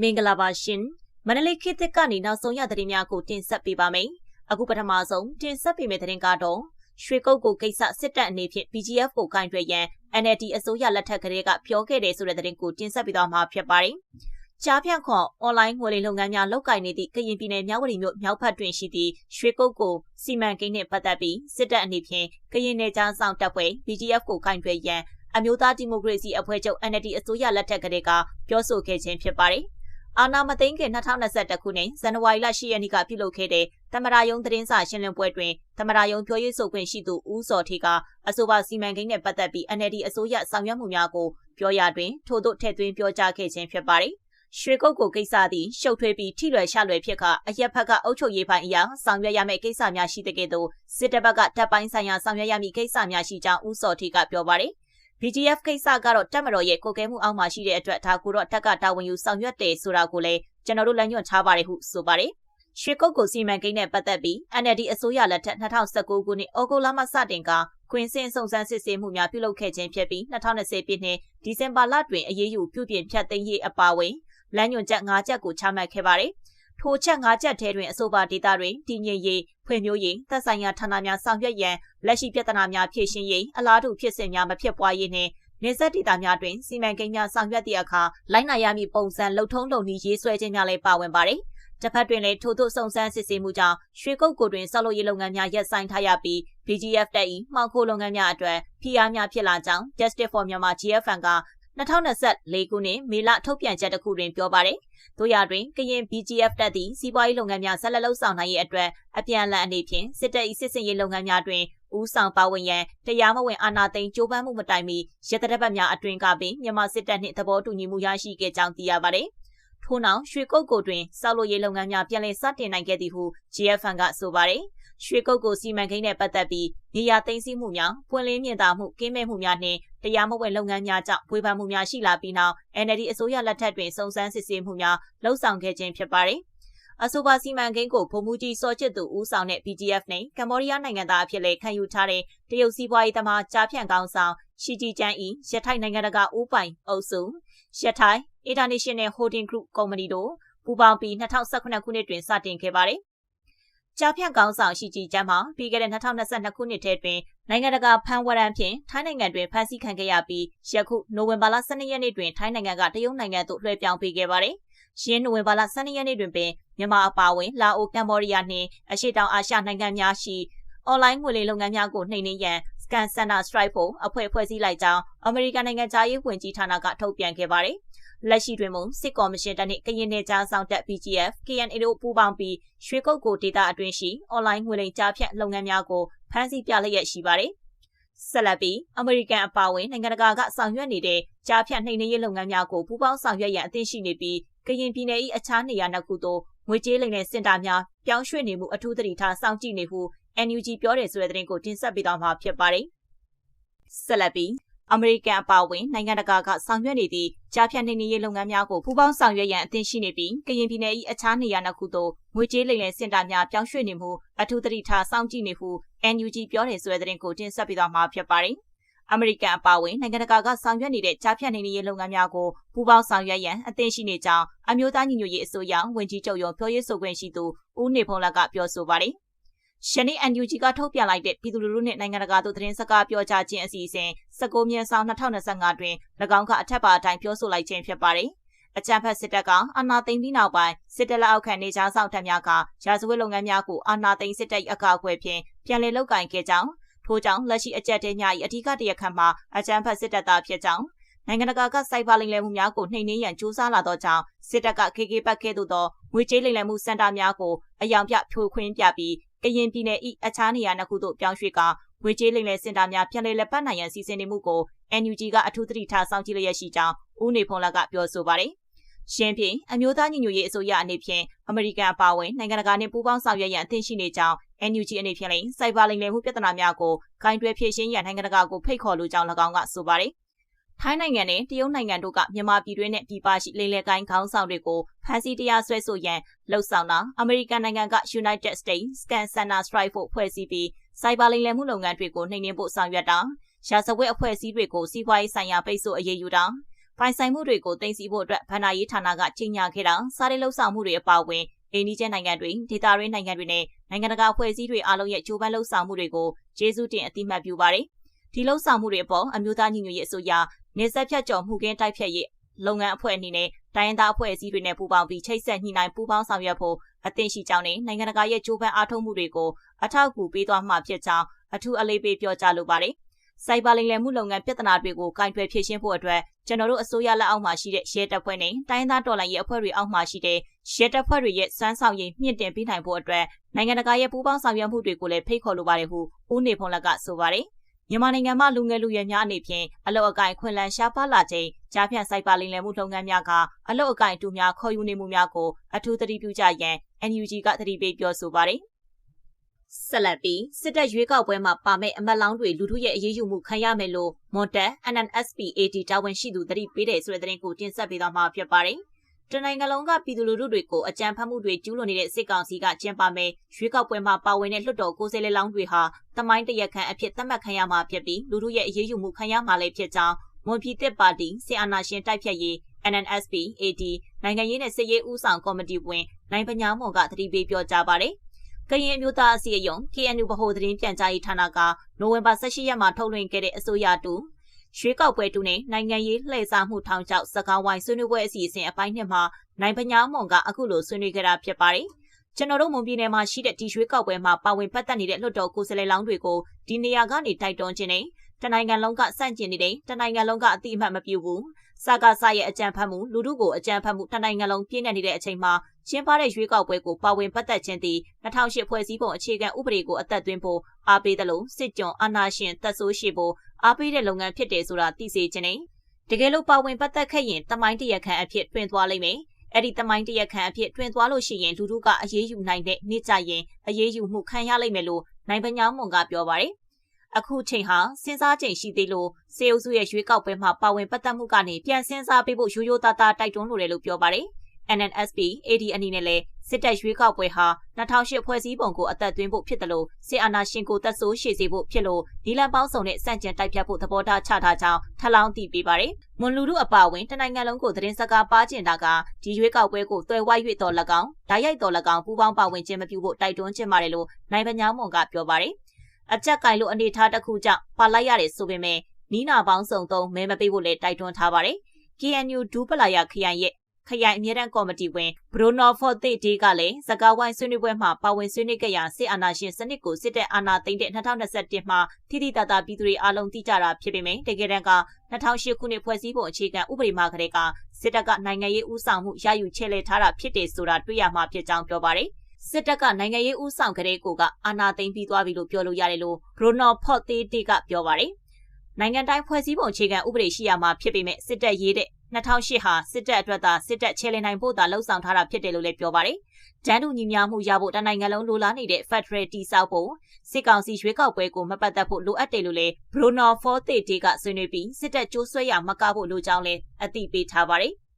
မင်္ဂလာပါရှင်မန္တလေးခေတ်သစ်ကနေနောက်ဆုံးရသတင်းများကိုတင်ဆက်ပေးပါမယ်အခုပထမဆုံးတင်ဆက်ပေးမယ့်သတင်းကတော့ရွှေကုတ်ကိုကိစ္စစစ်တပ်အနေဖြင့် PGF ကိုကင်တွယ်ရန် NLD အစိုးရလက်ထက်ကလေးကပြောခဲ့တယ်ဆိုတဲ့သတင်းကိုတင်ဆက်ပေးသွားမှာဖြစ်ပါတယ်ကြားဖြန့်ခွန်အွန်လိုင်းငွေလိမ်လုပ်ငန်းများလုပ်ကိုင်နေသည့်ကရင်ပြည်နယ်မြောက်ဝတီမြို့မြောက်ဖက်တွင်ရှိသည့်ရွှေကုတ်ကိုစီမံကိန်းနှင့်ပတ်သက်ပြီးစစ်တပ်အနေဖြင့်ကရင်နယ်ကြားဆောင်တပ်ဖွဲ့ BGF ကိုကင်တွယ်ရန် အမျိုးသားဒီမိုကရေစီအဖွဲ့ချုပ် NLD အစိုးရလက်ထက်ကလေးကပြောဆိုခဲ့ခြင်းဖြစ်ပါတယ်။အာနာမသိန်းခင်2021ခုနှစ်ဇန်နဝါရီလ10ရက်နေ့ကပြုလုပ်ခဲ့တဲ့သမရာယုံသတင်းစာရှင်းလင်းပွဲတွင်သမရာယုံပြောရေးဆိုခွင့်ရှိသူဦးစောထေကအဆိုပါစီမံကိန်းနဲ့ပတ်သက်ပြီး NLD အစိုးရဆောင်ရွက်မှုများကိုပြောရတွင်ထို့သို့ထည့်သွင်းပြောကြားခဲ့ခြင်းဖြစ်ပါတယ်။ရွှေကုတ်ကိုကိစ္စသည်ရှုပ်ထွေးပြီးထိလွယ်ရှလွယ်ဖြစ်ကအရက်ဖက်ကအုပ်ချုပ်ရေးပိုင်းအရာဆောင်ရွက်ရမယ့်ကိစ္စများရှိတဲ့ကဲ့သို့စစ်တပ်ဘက်ကတပ်ပိုင်းဆိုင်ရာဆောင်ရွက်ရမည့်ကိစ္စများရှိကြောင်းဦးစောထေကပြောပါတယ်။ BGF ကိစ္စကတော့တက်မတော်ရဲ့ကိုကဲမှုအောက်မှာရှိတဲ့အတွက်ဒါကိုတော့တက်ကတာဝန်ယူဆောင်ရွက်တယ်ဆိုတာကိုလည်းကျွန်တော်တို့လမ်းညွှန်ထားပါတယ်ဟုဆိုပါတယ်။ရွှေကုတ်ကိုစီမံကိန်းနဲ့ပတ်သက်ပြီး NLD အစိုးရလက်ထက်2019ခုနှစ်ဩဂုတ်လမှစတင်ကခွင်စင်စုံစမ်းစစ်ဆေးမှုများပြုလုပ်ခဲ့ခြင်းဖြစ်ပြီး2020ပြည့်နှစ်ဒီဇင်ဘာလတွင်အရေးယူပြုပြင်ဖြတ်သိမ်းရေးအပါအဝင်လမ်းညွှန်ချက်၅ချက်ကိုချမှတ်ခဲ့ပါတယ်။ ထိုချက်၅ချက်ထဲတွင်အဆိုပါဒေတာတွင်တည်ငြိမ်ရေးဖွံ့ဖြိုးရေးသက်ဆိုင်ရာဌာနများဆောင်ရွက်ရန်လက်ရှိပြဿနာများဖြေရှင်းရေးအလားတူဖြစ်စဉ်များမဖြစ်ပွားရေးနှင့်နေဆက်ဒေတာများတွင်စီမံကိန်းများဆောင်ရွက်သည့်အခါလိုက်နာရမည့်ပုံစံလှုပ်ထုံးလုံနည်းရေးဆွဲခြင်းများလည်းပါဝင်ပါတယ်။တစ်ဖက်တွင်လည်းထို့သို့စုံစမ်းစစ်ဆေးမှုကြောင့်ရွှေကုတ်ကိုတွင်ဆောက်လုပ်ရေးလုပ်ငန်းများရပ်ဆိုင်းထားရပြီး BGF တပ်၏မှောင်ခိုလုပ်ငန်းများအတွက်ဖိအားများဖြစ်လာကြောင်း Justice for Myanmar GFN က 2024ခုနှစ်မေလထုတ်ပြန်ချက်တစ်ခုတွင်ပြောပါတယ်။တို့ရတွင်ကရင် BGF တပ်သည့်စီးပွားရေးလုပ်ငန်းများဆက်လက်လှုပ်ဆောင်နိုင်ရေးအတွက်အပြန်အလှန်အနေဖြင့်စစ်တပ်၏စစ်စင်ရေးလုပ်ငန်းများတွင်ဦးဆောင်ပါဝင်ရန်တရားမဝင်အာဏာသိမ်းကြိုးပမ်းမှုမတိုင်မီရတရပတ်များအတွင်ကပင်မြန်မာစစ်တပ်နှင့်သဘောတူညီမှုရရှိခဲ့ကြောင်းသိရပါတယ်။ထို့နောက်ရွှေကုတ်ကိုတွင်စောက်လို့ရေးလုပ်ငန်းများပြန်လည်စတင်နိုင်ခဲ့သည်ဟု GFN ကဆိုပါတယ်။ ရွှေကုတ်ကိုစီမံကိန်းနဲ့ပတ်သက်ပြီးနေရာသိမ်းဆည်းမှုများပွင့်လင်းမြင်သာမှုကင်းမဲ့မှုများနှင့်တရားမဝင်လုပ်ငန်းများကြောင့်ဝေဖန်မှုများရှိလာပြီးနောက် NLD အစိုးရလက်ထက်တွင်စုံစမ်းစစ်ဆေးမှုများလှုပ်ဆောင်ခဲ့ခြင်းဖြစ်ပါတယ်။အဆိုပါစီမံကိန်းကိုဗိုလ်မှူးကြီးစောချစ်သူဦးဆောင်တဲ့ BGF နဲ့ကမ္ဘောဒီးယားနိုင်ငံသားအဖြစ်လည်းခံယူထားတဲ့တရုတ်စီးပွားရေးသမားကြားဖြန့်ကောင်းဆောင်ရှီဂျီကျန်းဤရထိုင်နိုင်ငံတကာဦးပိုင်အုပ်စုရထိုင် International Holding Group Company တို့ပူးပေါင်းပြီး2018ခုနှစ်တွင်စတင်ခဲ့ပါတယ်။ ကြားဖြန့်ကောင်းဆောင်ရှိကြည်ကျမ်းမှာပြီးခဲ့တဲ့2022ခုနှစ်ထဲတွင်နိုင်ငံတကာဖန်ဝရန်ဖြင့်ထိုင်းနိုင်ငံတွင်ဖမ်းဆီးခံခဲ့ရပြီးယခုနိုဝင်ဘာလ12ရက်နေ့တွင်ထိုင်းနိုင်ငံကတရုတ်နိုင်ငံသို့လွှဲပြောင်းပေးခဲ့ပါတယ်။ယင်းနိုဝင်ဘာလ12ရက်နေ့တွင်ပင်မြန်မာအပါအဝင်လာအိုကမ်ဘောဒီးယားနှင့်အရှေ့တောင်အာရှနိုင်ငံများရှိအွန်လိုင်းငွေလိမ်လုပ်ငန်းများကိုနှိမ်နင်းရန် Scan Center Strike ဖို့အဖွဲ့ဖွဲ့စည်းလိုက်ကြောင်းအမေရိကန်နိုင်ငံသားရေးဝန်ကြီးဌာနကထုတ်ပြန်ခဲ့ပါတယ်။ လက်ရှိတွင်မစစ်ကော်မရှင်တပ်နှင့်ကရင်နယ်ကြားဆောင်တပ် BGF, KNA တို့ပူးပေါင်းပြီးရွှေကုတ်ကိုဒေတာအတွင်းရှိအွန်လိုင်းငွေလိမ်ကြားဖြတ်လုပ်ငန်းများကိုဖမ်းဆီးပြလျက်ရှိပါတယ်။ဆက်လက်ပြီးအမေရိကန်အပါအဝင်နိုင်ငံတကာကဆောင်ရွက်နေတဲ့ကြားဖြတ်နှိမ်နင်းရေးလုပ်ငန်းများကိုပူးပေါင်းဆောင်ရွက်ရန်အသင့်ရှိနေပြီးကရင်ပြည်နယ်၏အခြားနေရာနှစ်ခုသို့ငွေကြေးလိမ်လည်စင်တာများပြောင်းရွှေ့နေမှုအထူးသတိထားစောင့်ကြည့်နေဟု NUG ပြောတယ်ဆိုတဲ့သတင်းကိုတင်ဆက်ပေးသွားမှာဖြစ်ပါတယ်။ဆက်လက်ပြီး အမေရိကန်အပါအဝင်နိုင်ငံတကာကဆောင်ရွက်နေသည့်ကြားဖြတ်နေနေရေးလုပ်ငန်းများကိုပူးပေါင်းဆောင်ရွက်ရန်အသင့်ရှိနေပြီးကရင်ပြည်နယ်၏အခြားနေရာနှစ်ခုသို့ငွေကြေးလိမ်လည်စင်တာများပြောင်းရွှေ့နေမှုအထူးသတိထားစောင့်ကြည့်နေဟု NUG ပြောတယ်ဆိုတဲ့သတင်းကိုတင်ဆက်ပေးသွားမှာဖြစ်ပါတယ်။အမေရိကန်အပါအဝင်နိုင်ငံတကာကဆောင်ရွက်နေတဲ့ကြားဖြတ်နေနေရေးလုပ်ငန်းများကိုပူးပေါင်းဆောင်ရွက်ရန်အသင့်ရှိနေကြောင်းအမျိုးသားညီညွတ်ရေးအစိုးရဝန်ကြီးချုပ်ရုံးပြောရေးဆိုခွင့်ရှိသူဦးနေဖုံးလက်ကပြောဆိုပါတယ်။ ရှနီ NUG ကထုတ်ပြန်လိုက်တဲ့ပြည်သူလူထုနှင့်နိုင်ငံတကာတို့သတင်းစကားပြောကြားခြင်းအစီအစဉ်19မြန်းဆောင်2025တွင်၎င်းကအထက်ပါအတိုင်းပြောဆိုလိုက်ခြင်းဖြစ်ပါတယ်။အကြံဖက်စစ်တပ်ကအာဏာသိမ်းပြီးနောက်ပိုင်းစစ်တပ်လက်အောက်ခံနေကြဆောင်တပ်များကရာဇဝတ်လုပ်ငန်းများကိုအာဏာသိမ်းစစ်တပ်အကာအကွယ်ဖြင့်ပြန်လည်လုပ်ကင်ခဲ့ကြောင်းထို့ကြောင့်လက်ရှိအကြက်တဲများ၏အထူးတရားခံမှာအကြမ်းဖက်စစ်တပ်သားဖြစ်ကြောင်းနိုင်ငံတကာကစိုက်ဘာလိမ်လည်မှုများကိုနှိမ်နင်းရန်ကြိုးစားလာသောကြောင့်စစ်တပ်က KK ဘက်ကဲ့သို့သောငွေကြေးလိမ်လည်မှုစင်တာများကိုအယောင်ပြဖြိုခွင်းပြပြီး ကရင်ပြည်နယ်၏အခြားနေရာနှစ်ခုသို့ပြောင်းရွှေ့ကာငွေကြေးလိမ်လည်စင်တာများပြန်လည်လက်ပတ်နိုင်ရန်စီစဉ်နေမှုကို NUG ကအထူးသတိထားစောင့်ကြည့်လျက်ရှိကြောင်းဦးနေဖုံးလကပြောဆိုပါတယ်။ရှင်းဖြင့်အမျိုးသားညီညွတ်ရေးအစိုးရအနေဖြင့်အမေရိကန်အပါအဝင်နိုင်ငံတကာနှင့်ပူးပေါင်းဆောင်ရွက်ရန်အသင့်ရှိနေကြောင်း NUG အနေဖြင့်လည်းစိုက်ဘာလိမ်လည်မှုပြဿနာများကိုခိုင်တွယ်ဖြေရှင်းရန်နိုင်ငံတကာကိုဖိတ်ခေါ်လိုကြောင်း၎င်းကဆိုပါတယ်။ ထိုင်းနိုင်ငံနဲ့တရုတ်နိုင်ငံတို့ကမြန်မာပြည်တွင်းနဲ့ပြည်ပရှိလေလေကိုင်းခေါင်းဆောင်တွေကိုဖမ်းဆီးတရားစွဲဆိုရန်လှုံ့ဆော်တာအမေရိကန်နိုင်ငံက United States Scan Center Strike ဖို့ဖွဲ့စည်းပြီးစိုက်ဘာလိမ်လည်မှုလုပ်ငန်းတွေကိုနှိမ်နင်းဖို့ဆောင်ရွက်တာရာဇဝတ်အဖွဲ့အစည်းတွေကိုစီးပွားရေးဆိုင်ရာပိတ်ဆို့အရေးယူတာပိုင်ဆိုင်မှုတွေကိုတင်စီဖို့အတွက်ဗန္ဒာရေးဌာနကကြီးညာခဲ့တာစားရေးလှုပ်ဆောင်မှုတွေအပါအဝင်အိန္ဒိယနိုင်ငံတွေဒေသရင်းနိုင်ငံတွေနဲ့နိုင်ငံတကာဖွဲ့စည်းတွေအားလုံးရဲ့ကြိုးပမ်းလှုပ်ဆောင်မှုတွေကိုကျေးဇူးတင်အသိမှတ်ပြုပါတယ်။ ဒီလှုပ်ဆောင်မှုတွေအပေါ်အမျိုးသားညီညွတ်ရေးအစိုးရနေဆက်ဖြတ်ကျော်မှုကင်းတိုက်ဖြတ်ရေးလုပ်ငန်းအဖွဲ့အနေနဲ့တိုင်းရင်းသားအဖွဲ့အစည်းတွေနဲ့ပူးပေါင်းပြီးချိတ်ဆက်ညှိနှိုင်းပူးပေါင်းဆောင်ရွက်ဖို့အသင့်ရှိကြောင်းနဲ့နိုင်ငံတကာရဲ့ကြိုးပမ်းအားထုတ်မှုတွေကိုအထောက်အကူပေးသွားမှာဖြစ်ကြောင်းအထူးအလေးပေးပြောကြားလိုပါတယ်။စိုက်ဘာလိမ်လည်မှုလုပ်ငန်းပြဿနာတွေကိုကင်တွယ်ဖြေရှင်းဖို့အတွက်ကျွန်တော်တို့အစိုးရလက်အောက်မှာရှိတဲ့ရဲတပ်ဖွဲ့နဲ့တိုင်းသားတော်လှန်ရေးအဖွဲ့တွေအောက်မှာရှိတဲ့ရဲတပ်ဖွဲ့တွေရဲ့စွမ်းဆောင်ရည်မြင့်တင်ပေးနိုင်ဖို့အတွက်နိုင်ငံတကာရဲ့ပူးပေါင်းဆောင်ရွက်မှုတွေကိုလည်းဖိတ်ခေါ်လိုပါတယ်ဟုဦးနေဖုံးလက်ကဆိုပါတယ်။ မြန်မာနိုင်ငံမှာလူငယ်လူရွယ်များအနေဖြင့်အလုတ်အကင်ခွင့်လန်းရှားပါလာခြင်းကြားဖြန့်စိုက်ပါလိမ့်လည်မှုလုပ်ငန်းများကအလုတ်အကင်တူများခေါ်ယူနေမှုများကိုအထူးသတိပြုကြရန် NUG ကသတိပေးပြောဆိုပါတယ်ဆက်လက်ပြီးစစ်တပ်ရွေးကောက်ပွဲမှာပါမဲ့အမတ်လောင်းတွေလူထုရဲ့အရေးယူမှုခံရမယ်လို့မွန်တက် NNSPAT တာဝန်ရှိသူသတိပေးတယ်ဆိုတဲ့သတင်းကိုတင်ဆက်ပေးသွားမှာဖြစ်ပါတယ်။ တနိုင်ငံလုံးကပြည်သူလူထုတွေကိုအကြမ်းဖက်မှုတွေကျူးလွန်နေတဲ့စစ်ကောင်စီကကျင်းပမယ်ရွေးကောက်ပွဲမှာပါဝင်တဲ့လွှတ်တော်ကိုယ်စားလှယ်လောင်းတွေဟာတမိုင်းတရက်ခန့်အဖြစ်သတ်မှတ်ခံရမှာဖြစ်ပြီးလူထုရဲ့အရေးယူမှုခံရမှာလည်းဖြစ်ကြောင်းမွန်ပြည်သက်ပါတီဆီအာနာရှင်တိုက်ဖြတ်ရေး NNSP AD နိုင်ငံရေးနဲ့စစ်ရေးဦးဆောင်ကော်မတီဝင်နိုင်ပညာမွန်ကသတိပေးပြောကြားပါတယ်။ကရင်မျိုးသားအစည်းအရုံး KNU ဗဟိုသတင်းပြန်ကြားရေးဌာနကနိုဝင်ဘာ18ရက်မှာထုတ်လွှင့်ခဲ့တဲ့အစိုးရတူ ရွေးကောက်ပွဲတူနဲ့နိုင်ငံရေးလှည့်စားမှုထောင်ချောက်စကားဝိုင်းဆွေးနွေးပွဲအစီအစဉ်အပိုင်းနှစ်မှာနိုင်ပညာမွန်ကအခုလိုဆွေးနွေးခဲ့တာဖြစ်ပါတယ်။ကျွန်တော်တို့မွန်ပြည်နယ်မှာရှိတဲ့ဒီရွေးကောက်ပွဲမှာပါဝင်ပတ်သက်နေတဲ့လွှတ်တော်ကိုယ်စားလှယ်လောင်းတွေကိုဒီနေရာကနေတိုက်တွန်းခြင်းနဲ့တနိုင်ငံလုံးကစန့်ကျင်နေတဲ့တနိုင်ငံလုံးကအတိအမှတ်မပြုဘူး။စကားဆရဲ့အကြံဖတ်မှုလူထုကိုအကြံဖတ်မှုတနိုင်ငံလုံးပြည့်နေနေတဲ့အချိန်မှာကျင်းပတဲ့ရွေးကောက်ပွဲကိုပါဝင်ပတ်သက်ခြင်းသည်2008ဖွဲ့စည်းပုံအခြေခံဥပဒေကိုအသက်သွင်းဖို့အားပေးတယ်လို့စစ်ကြုံအာဏာရှင်သက်ဆိုးရှိဖို့ အားပေးတဲ့လုပ်ငန်းဖြစ်တယ်ဆိုတာသိစေခြင်းနဲ့တကယ်လို့ပါဝင်ပတ်သက်ခဲ့ရင်တမိုင်းတရခန့်အဖြစ်တွင်သွားလိမ့်မယ်။အဲ့ဒီတမိုင်းတရခန့်အဖြစ်တွင်သွားလို့ရှိရင်လူတို့ကအရေးယူနိုင်တဲ့နေ့ကြရင်အရေးယူမှုခံရလိမ့်မယ်လို့နိုင်ပညာမွန်ကပြောပါတယ်။အခုချိန်ဟာစဉ်းစားချိန်ရှိသေးလို့စေအုပ်စုရဲ့ရွေးကောက်ပွဲမှာပါဝင်ပတ်သက်မှုကနေပြန်စဉ်းစားပေးဖို့ရိုးရိုးသားသားတိုက်တွန်းလိုတယ်လို့ပြောပါတယ်။ NNSP AD အနေနဲ့လည်းစစ်တပ်ရွေးကောက်ပွဲဟာ2008ဖွဲ့စည်းပုံကိုအသက်သွင်းဖို့ဖြစ်တယ်လို့စစ်အာဏာရှင်ကိုတပ်ဆိုးရှေ့စေဖို့ဖြစ်လို့ဒီလန်ပေါင်းစုံနဲ့စန့်ကျင်တိုက်ဖြတ်ဖို့သဘောထားချထားကြောင်းထပ်လောင်းတည်ပြပါတယ်။မွန်လူထုအပါအဝင်တနိုင်ငံလုံးကိုသတင်းစကားပါကျင်တာကဒီရွေးကောက်ပွဲကိုသွယ်ဝိုက်၍တော်၎င်းဓာတ်ရိုက်တော်၎င်းပူးပေါင်းပါဝင်ခြင်းမပြုဖို့တိုက်တွန်းခြင်းပါတယ်လို့နိုင်ပညာမွန်ကပြောပါတယ်။အကြက်ကင်လို့အနေထားတစ်ခုကြောင့်ပါလိုက်ရတယ်ဆိုပေမဲ့နီးနာပေါင်းစုံသုံးမဲမပေးဖို့လည်းတိုက်တွန်းထားပါတယ်။ KNU ဒူးပလာယာခရိုင်ရဲ့ ခရိုင်အမြဲတမ်းကော်မတီဝင်ဘရိုနော်ဖော့တေဒီကလည်းစကားဝိုင်းဆွေးနွေးပွဲမှာပါဝင်ဆွေးနွေးခဲ့ရာစစ်အာဏာရှင်စနစ်ကိုစစ်တပ်အာဏာသိမ်းတဲ့2021မှာထိတိတတာပြည်သူတွေအားလုံးသိကြတာဖြစ်ပေမဲ့တကယ်တမ်းက2008ခုနှစ်ဖွဲ့စည်းပုံအခြေခံဥပဒေမှာကလေးကစစ်တပ်ကနိုင်ငံရေးဦးဆောင်မှုရယူချဲ့လဲထားတာဖြစ်တယ်ဆိုတာတွေ့ရမှာဖြစ်ကြောင်းပြောပါတယ်စစ်တပ်ကနိုင်ငံရေးဦးဆောင်ကြတဲ့ကိုကအာဏာသိမ်းပြီးသွားပြီလို့ပြောလို့ရတယ်လို့ဘရိုနော်ဖော့တေဒီကပြောပါတယ်နိုင်ငံတိုင်းဖွဲ့စည်းပုံအခြေခံဥပဒေရှိရမှာဖြစ်ပေမဲ့စစ်တပ်ရေးတဲ့ 2008ဟာစစ်တပ်အတွက်သာစစ်တပ်ချဲလည်နိုင်ဖို့သာလှုံ့ဆော်ထားတာဖြစ်တယ်လို့လည်းပြောပါတယ်။ဂျန်တူညီများမှုရဖို့တနိုင်ငံလုံးလိုလားနေတဲ့ Federal တိစောက်ဖို့စစ်ကောင်စီရွေးကောက်ပွဲကိုမပတ်သက်ဖို့လိုအပ်တယ်လို့လည်း Bruno Forte ကဆွေးနွေးပြီးစစ်တပ်ကြိုးဆွဲရမကဖို့လိုကြောင်းလည်းအသိပေးထားပါတယ်။